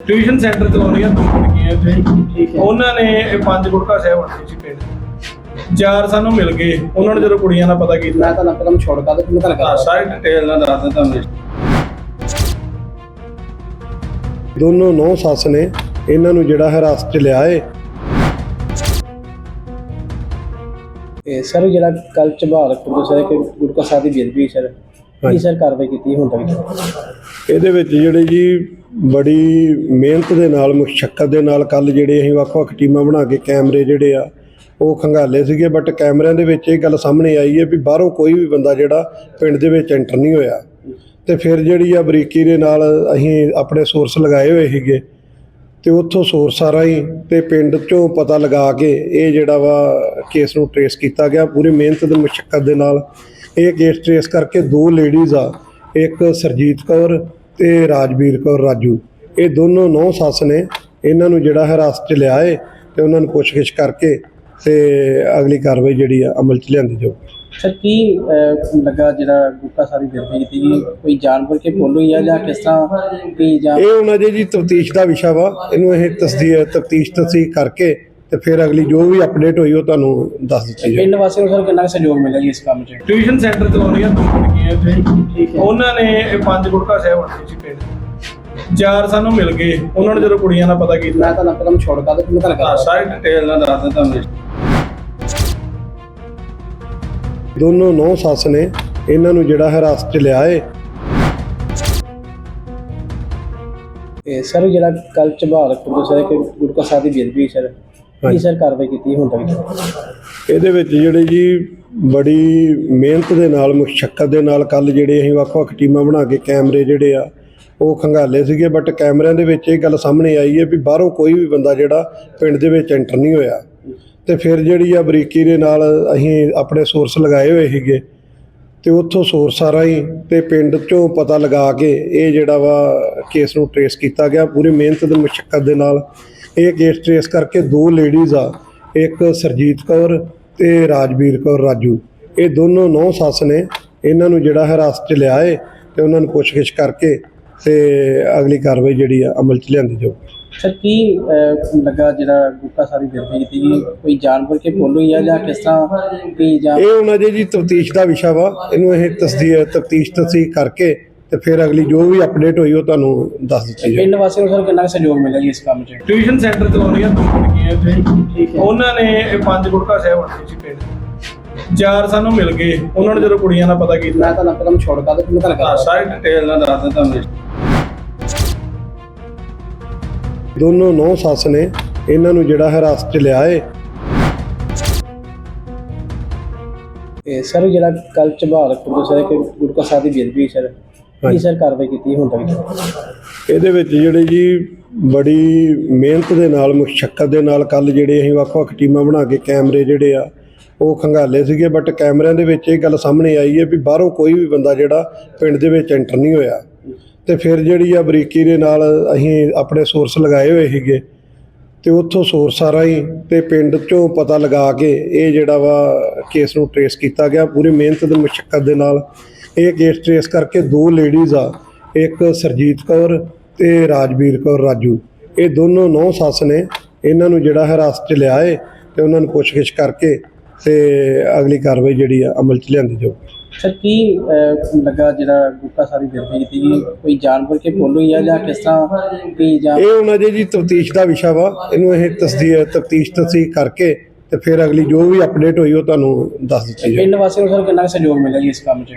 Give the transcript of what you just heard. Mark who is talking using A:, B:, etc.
A: Tuition centre ਚਲਾਉਣੀਆਂ ਦੋ ਲੜਕੀਆਂ ਇੱਥੇ।
B: ਠੀਕ ਹੈ।
A: ਉਹਨਾਂ ਨੇ ਇਹ ਪੰਜ ਗੁਟਕਾ ਸਾਹਿਬ ਵੰਡੇ ਸੀ ਪਿੰਡ ਚਾਰ ਸਾਨੂੰ ਮਿਲ ਗਏ। ਉਹਨਾਂ ਨੇ ਜਦੋਂ ਕੁੜੀਆਂ ਨਾਲ ਪਤਾ ਕੀਤਾ।
B: ਮੈਂ ਤਾਂ ਨਾ ਪਹਿਲਾਂ ਛੋੜ ਕਾ ਤੇ ਮੈਂ ਤਾਂ
A: ਹਾਂ,
B: ਲਗਾ
A: ਸਾਰੀ ਡਿਟੇਲ ਨਾਲ ਦੱਸ ਦਿੰਦਾ ਤੁਹਾਨੂੰ
C: ਦੋਨੋਂ ਨੌ ਸੱਸ ਨੇ ਇਹਨਾਂ ਨੂੰ ਜਿਹੜਾ ਹਿਰਾਸਤ 'ਚ ਲਿਆ ਏ
B: ਤੇ ਸਰ ਜਿਹੜਾ ਕੱਲ ਚਬਾਲ ਖੁਰਦ ਸਰ ਕਿ ਗੁਰਕਾ ਸਾਹਿਬ ਦੀ ਬੇਦਬੀ ਸਰ ਕੀ। ਸਰ ਕਾਰਵਾਈ ਕੀਤੀ ਹੁਣ ਤੱਕ?
C: ਇਹਦੇ ਵਿੱਚ ਜਿਹੜੇ ਜੀ ਬੜੀ ਮਿਹਨਤ ਦੇ ਨਾਲ ਮੁਸ਼ਕਲ ਦੇ ਨਾਲ ਕੱਲ ਜਿਹੜੇ ਅਸੀਂ ਵੱਖ-ਵੱਖ ਟੀਮਾਂ ਬਣਾ ਕੇ ਕੈਮਰੇ ਜਿਹੜੇ ਆ ਉਹ ਖੰਗਾਲੇ ਸੀਗੇ। ਬਟ ਕੈਮਰਿਆਂ ਦੇ ਵਿੱਚ ਇਹ ਗੱਲ ਸਾਹਮਣੇ ਆਈ ਹੈ ਵੀ ਬਾਹਰੋਂ ਕੋਈ ਵੀ ਬੰਦਾ ਜਿਹੜਾ ਪਿੰਡ ਦੇ ਵਿੱਚ ਐਂਟਰ ਨਹੀਂ ਹੋਇਆ। ਤੇ ਫਿਰ ਜਿਹੜੀ ਆ ਬਰੀਕੀ ਦੇ ਨਾਲ ਅਸੀਂ ਆਪਣੇ ਸੋਰਸ ਲਗਾਏ ਹੋਏ ਸੀਗੇ। ਤੇ ਉੱਥੋਂ ਸੋਰਸ ਸਾਰਾ ਹੀ ਤੇ ਪਿੰਡ ਚੋਂ ਪਤਾ ਲਗਾ ਕੇ ਇਹ ਜਿਹੜਾ ਵਾ ਕੇਸ ਨੂੰ ਟਰੇਸ ਕੀਤਾ ਗਿਆ। ਪੂਰੀ ਮਿਹਨਤ ਤੇ ਮੁਸ਼ਕਲ ਦੇ ਨਾਲ ਇਹ ਕੇਸ ਟਰੇਸ ਕਰਕੇ ਦੋ ਲੇਡੀਜ਼ ਆ, ਇੱਕ ਸਰਜੀਤ ਕੌਰ ਤੇ ਰਾਜਵੀਰ ਕੌਰ ਰਾਜੂ। ਇਹ ਦੋਨੋਂ ਨੌ ਸੱਸ ਨੇ, ਇਹਨਾਂ ਨੂੰ ਜਿਹੜਾ ਹਿਰਾਸਤ 'ਚ ਲਿਆ ਏ ਤੇ ਉਹਨਾਂ ਨੂੰ ਪੁੱਛਗਿੱਛ ਕਰਕੇ ਤੇ ਅਗਲੀ ਕਾਰਵਾਈ ਜਿਹੜੀ ਆ ਅਮਲ 'ਚ ਲਿਆਂਦੀ ਜਾਊ
B: ਸਰ ਕੀ ਅਹ, ਲੱਗਾ ਜਿਹੜਾ ਗੁਰਕਾ ਸਾਹਿਬ ਦੀ ਬੇਦਬੀ ਕੀਤੀ ਗਈ? ਕੋਈ ਜਾਣਬੁੱਝ ਕੇ ਭੁੱਲ ਹੋਈ ਆ ਜਾਂ ਕਿਸ ਤਰ੍ਹਾਂ ਕੀ ਜਾਂ
C: ਇਹ ਹੁਣ ਅਜੇ ਜੀ ਤਫਤੀਸ਼ ਦਾ ਵਿਸ਼ਾ ਵਾ। ਇਹਨੂੰ ਇਹ ਤਸਦੀਕ ਤਫਤੀਸ਼ ਤਸਦੀਕ ਕਰਕੇ ਤੇ ਫਿਰ ਅਗਲੀ ਜੋ ਵੀ ਅਪਡੇਟ ਹੋਈ ਉਹ ਤੁਹਾਨੂੰ ਦੱਸ ਦਿੱਤੀ ਜਾਊ।
B: ਪਿੰਡ ਵਾਸੀਆਂ ਨੂੰ ਸਰ ਕਿੰਨਾ ਕੁ ਸਹਿਯੋਗ ਮਿਲਿਆ ਜੀ ਇਸ ਕੰਮ 'ਚ?
A: ਟਿਊਸ਼ਨ ਸੈਂਟਰ ਚਲਾਉਣੀਆਂ ਦੋ ਲੜਕੀਆਂ ਇੱਥੇ।
B: ਠੀਕ ਹੈ।
A: ਉਹਨਾਂ ਨੇ ਇਹ ਪੰਜ ਗੁਟਕਾ ਸਾਹਿਬ ਵੰਡੇ ਸੀ ਪਿੰਡ ਚਾਰ ਸਾਨੂੰ ਮਿਲ ਗਏ। ਉਹਨਾਂ ਨੇ ਜਦੋਂ ਕੁੜੀਆਂ ਨਾਲ ਪਤਾ ਕੀਤਾ।
B: ਮੈਂ ਤਾਂ ਨਾ ਪਹਿਲਾਂ ਛੋੜ ਕਾ ਤੇ ਮੈਂ ਤਾਂ
A: ਹਾਂ,
B: ਲਗਾ
A: ਸਾਰੀ ਡਿਟੇਲ ਨਾਲ ਦੱਸ ਦਿੰਦਾ ਤੁਹਾਨੂੰ
C: ਦੋਨੋਂ ਨੌ ਸੱਸ ਨੇ ਇਹਨਾਂ ਨੂੰ ਜਿਹੜਾ ਹਿਰਾਸਤ 'ਚ ਲਿਆ ਏ
B: ਤੇ ਸਰ ਜਿਹੜਾ ਕੱਲ ਚਬਾਲ ਖੁਰਦ ਸਰ ਕਿ ਗੁਰਕਾ ਸਾਹਿਬ ਦੀ ਬੇਦਬੀ ਸਰ ਕੀ। ਸਰ ਕਾਰਵਾਈ ਕੀਤੀ ਹੁਣ ਤੱਕ?
C: ਇਹਦੇ ਵਿੱਚ ਜਿਹੜੇ ਜੀ ਬੜੀ ਮਿਹਨਤ ਦੇ ਨਾਲ ਮੁਸ਼ਕਲ ਦੇ ਨਾਲ ਕੱਲ ਜਿਹੜੇ ਅਸੀਂ ਵੱਖ-ਵੱਖ ਟੀਮਾਂ ਬਣਾ ਕੇ ਕੈਮਰੇ ਜਿਹੜੇ ਆ ਉਹ ਖੰਗਾਲੇ ਸੀਗੇ। ਬਟ ਕੈਮਰਿਆਂ ਦੇ ਵਿੱਚ ਇਹ ਗੱਲ ਸਾਹਮਣੇ ਆਈ ਹੈ ਵੀ ਬਾਹਰੋਂ ਕੋਈ ਵੀ ਬੰਦਾ ਜਿਹੜਾ ਪਿੰਡ ਦੇ ਵਿੱਚ ਐਂਟਰ ਨਹੀਂ ਹੋਇਆ। ਤੇ ਫਿਰ ਜਿਹੜੀ ਆ ਬਰੀਕੀ ਦੇ ਨਾਲ ਅਸੀਂ ਆਪਣੇ ਸੋਰਸ ਲਗਾਏ ਹੋਏ ਸੀਗੇ ਤੇ ਉੱਥੋਂ ਸੋਰਸ ਸਾਰਾ ਹੀ ਤੇ ਪਿੰਡ ਚੋਂ ਪਤਾ ਲਗਾ ਕੇ ਇਹ ਜਿਹੜਾ ਵਾ ਕੇਸ ਨੂੰ ਟਰੇਸ ਕੀਤਾ ਗਿਆ, ਪੂਰੀ ਮਿਹਨਤ ਤੇ ਮੁਸ਼ਕਲ ਦੇ ਨਾਲ ਇਹ ਕੇਸ ਟਰੇਸ ਕਰਕੇ ਦੋ ਲੇਡੀਜ਼ ਆ, ਇੱਕ ਸਰਜੀਤ ਕੌਰ ਤੇ ਰਾਜਵੀਰ ਕੌਰ ਰਾਜੂ। ਇਹ ਦੋਨੋਂ ਨੌ ਸੱਸ ਨੇ, ਇਹਨਾਂ ਨੂੰ ਜਿਹੜਾ ਹਿਰਾਸਤ 'ਚ ਲਿਆ ਏ ਤੇ ਉਹਨਾਂ ਨੂੰ ਪੁੱਛਗਿੱਛ ਕਰਕੇ ਤੇ ਅਗਲੀ ਕਾਰਵਾਈ ਜਿਹੜੀ ਆ ਅਮਲ 'ਚ ਲਿਆਂਦੀ ਜਾਊ
B: ਸਰ ਕੀ ਅਹ, ਲੱਗਾ ਜਿਹੜਾ ਗੁਰਕਾ ਸਾਹਿਬ ਦੀ ਬੇਦਬੀ ਕੀਤੀ ਗਈ? ਕੋਈ ਜਾਣਬੁੱਝ ਕੇ ਭੁੱਲ ਹੋਈ ਆ ਜਾਂ ਕਿਸ ਤਰ੍ਹਾਂ ਕੀ ਜਾਂ
C: ਇਹ ਹੁਣ ਅਜੇ ਜੀ ਤਫਤੀਸ਼ ਦਾ ਵਿਸ਼ਾ ਵਾ। ਇਹਨੂੰ ਇਹ ਤਸਦੀਕ ਤਫਤੀਸ਼ ਤਸਦੀਕ ਕਰਕੇ ਤੇ ਫਿਰ ਅਗਲੀ ਜੋ ਵੀ ਅਪਡੇਟ ਹੋਈ ਉਹ ਤੁਹਾਨੂੰ ਦੱਸ ਦਿੱਤੀ ਜਾਊ।
B: ਪਿੰਡ ਵਾਸੀਆਂ ਨੂੰ ਸਰ ਕਿੰਨਾ ਕੁ ਸਹਿਯੋਗ ਮਿਲਿਆ ਜੀ ਇਸ ਕੰਮ 'ਚ?
A: ਟਿਊਸ਼ਨ ਸੈਂਟਰ ਚਲਾਉਣੀਆਂ ਦੋ ਲੜਕੀਆਂ
B: ਠੀਕ ਹੈ।
A: ਉਹਨਾਂ ਨੇ ਇਹ ਪੰਜ ਗੁਟਕਾ ਸਾਹਿਬ ਵੰਡੇ ਸੀ ਪਿੰਡ ਚਾਰ ਸਾਨੂੰ ਮਿਲ ਗਏ। ਉਹਨਾਂ ਨੇ ਜਦੋਂ ਕੁੜੀਆਂ ਨਾਲ ਪਤਾ ਕੀਤਾ।
B: ਮੈਂ ਤਾਂ ਨਾ ਪਹਿਲਾਂ ਛੋੜ ਕਾ ਤੇ ਮੈਂ ਤਾਂ
A: ਹਾਂ,
B: ਲਗਾ
A: ਸਾਰੀ ਡਿਟੇਲ ਨਾਲ ਦੱਸ ਦਿੰਦਾ ਤੁਹਾਨੂੰ
C: ਦੋਨੋਂ ਨੌ ਸੱਸ ਨੇ ਇਹਨਾਂ ਨੂੰ ਜਿਹੜਾ ਹਿਰਾਸਤ 'ਚ ਲਿਆ ਏ
B: ਤੇ ਸਰ ਜਿਹੜਾ ਕੱਲ ਚਬਾਲ ਖੁਰਦ ਸਰ ਕਿ ਗੁਰਕਾ ਸਾਹਿਬ ਦੀ ਬੇਦਬੀ ਸਰ ਕੀ। ਸਰ ਕਾਰਵਾਈ ਕੀਤੀ ਹੁਣ ਤੱਕ?
C: ਇਹਦੇ ਵਿੱਚ ਜਿਹੜੇ ਜੀ ਬੜੀ ਮਿਹਨਤ ਦੇ ਨਾਲ ਮੁਸ਼ਕਲ ਦੇ ਨਾਲ ਕੱਲ ਜਿਹੜੇ ਅਸੀਂ ਵੱਖ-ਵੱਖ ਟੀਮਾਂ ਬਣਾ ਕੇ ਕੈਮਰੇ ਜਿਹੜੇ ਆ ਉਹ ਖੰਗਾਲੇ ਸੀਗੇ। ਬਟ ਕੈਮਰਿਆਂ ਦੇ ਵਿੱਚ ਇਹ ਗੱਲ ਸਾਹਮਣੇ ਆਈ ਹੈ ਵੀ ਬਾਹਰੋਂ ਕੋਈ ਵੀ ਬੰਦਾ ਜਿਹੜਾ ਪਿੰਡ ਦੇ ਵਿੱਚ ਐਂਟਰ ਨਹੀਂ ਹੋਇਆ। ਤੇ ਫਿਰ ਜਿਹੜੀ ਆ ਬਰੀਕੀ ਦੇ ਨਾਲ ਅਸੀਂ ਆਪਣੇ ਸੋਰਸ ਲਗਾਏ ਹੋਏ ਸੀਗੇ ਤੇ ਉੱਥੋਂ ਸੋਰਸ ਸਾਰਾ ਹੀ ਤੇ ਪਿੰਡ ਚੋਂ ਪਤਾ ਲਗਾ ਕੇ ਇਹ ਜਿਹੜਾ ਵਾ ਕੇਸ ਨੂੰ ਟਰੇਸ ਕੀਤਾ ਗਿਆ, ਪੂਰੀ ਮਿਹਨਤ ਤੇ ਮੁਸ਼ਕਲ ਦੇ ਨਾਲ ਇਹ ਕੇਸ ਟਰੇਸ ਕਰਕੇ ਦੋ ਲੇਡੀਜ਼ ਆ, ਇੱਕ ਸਰਜੀਤ ਕੌਰ ਤੇ ਰਾਜਵੀਰ ਕੌਰ ਰਾਜੂ। ਇਹ ਦੋਨੋਂ ਨੌ ਸੱਸ ਨੇ, ਇਹਨਾਂ ਨੂੰ ਜਿਹੜਾ ਹਿਰਾਸਤ 'ਚ ਲਿਆ ਏ ਤੇ ਉਹਨਾਂ ਨੂੰ ਪੁੱਛਗਿੱਛ ਕਰਕੇ ਤੇ ਅਗਲੀ ਕਾਰਵਾਈ ਜਿਹੜੀ ਆ ਅਮਲ 'ਚ ਲਿਆਂਦੀ ਜਾਊ
B: ਸਰ ਕੀ ਅਹ, ਲੱਗਾ ਜਿਹੜਾ ਗੁਰਕਾ ਸਾਹਿਬ ਦੀ ਬੇਦਬੀ ਕੀਤੀ ਗਈ? ਕੋਈ ਜਾਣਬੁੱਝ ਕੇ ਭੁੱਲ ਹੋਈ ਆ ਜਾਂ ਕਿਸ ਤਰ੍ਹਾਂ ਕੀ ਜਾਂ
C: ਇਹ ਹੁਣ ਅਜੇ ਜੀ ਤਫਤੀਸ਼ ਦਾ ਵਿਸ਼ਾ ਵਾ। ਇਹਨੂੰ ਇਹ ਤਸਦੀਕ ਤਫਤੀਸ਼ ਤਸਦੀਕ ਕਰਕੇ ਤੇ ਫਿਰ ਅਗਲੀ ਜੋ ਵੀ ਅਪਡੇਟ ਹੋਈ ਉਹ ਤੁਹਾਨੂੰ ਦੱਸ ਦਿੱਤੀ ਜਾਊ।
B: ਪਿੰਡ ਵਾਸੀਆਂ ਨੂੰ ਸਰ ਕਿੰਨਾ ਕੁ ਸਹਿਯੋਗ ਮਿਲਿਆ ਜੀ ਇਸ ਕੰਮ 'ਚ?